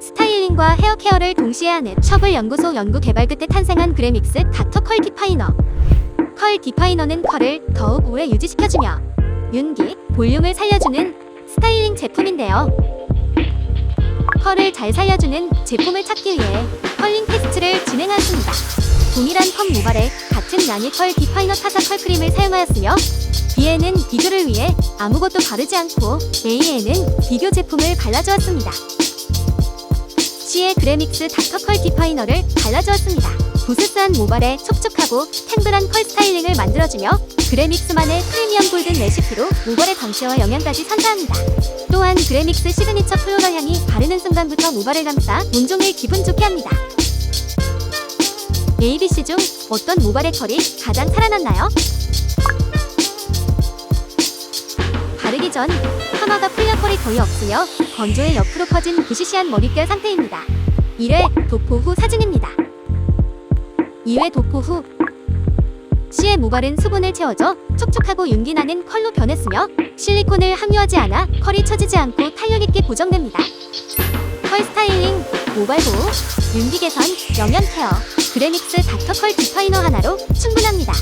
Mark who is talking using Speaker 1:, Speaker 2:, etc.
Speaker 1: 스타일링과 헤어 케어를 동시에 하는 셔블 연구소 연구 개발 끝에 탄생한 그래믹스 닥터 컬 디파이너. 컬 디파이너는 컬을 더욱 오래 유지시켜주며 윤기, 볼륨을 살려주는 스타일링 제품인데요. 컬을 잘 살려주는 제품을 찾기 위해 컬링 테스트를 진행하였습니다. 동일한 펌 모발에 같은 양의 컬 디파이너 타사 컬 크림을 사용하였으며 B에는 비교를 위해 아무것도 바르지 않고 A에는 비교 제품을 발라주었습니다. C의 그래믹스 닥터 컬 디파이너를 발라주었습니다. 부스스한 모발에 촉촉하고 탱글한 컬 스타일링을 만들어주며 그래믹스만의 프리미엄 골든 레시피로 모발의 광채와 영양까지 선사합니다. 또한 그래믹스 시그니처 플로럴 향이 바르는 순간부터 모발을 감싸 온종일 기분 좋게 합니다. ABC 중 어떤 모발의 컬이 가장 살아났나요? 전 파마가 컬이 거의 없으며 건조해 옆으로 퍼진 부시시한 머릿결 상태입니다. 1회 도포 후 사진입니다. 2회 도포 후 C의 모발은 수분을 채워줘 촉촉하고 윤기나는 컬로 변했으며 실리콘을 함유하지 않아 컬이 처지지 않고 탄력 있게 고정됩니다. 컬 스타일링, 모발 보호, 윤기 개선, 영양 케어, 그래믹스 닥터 컬 디파이너 하나로 충분합니다.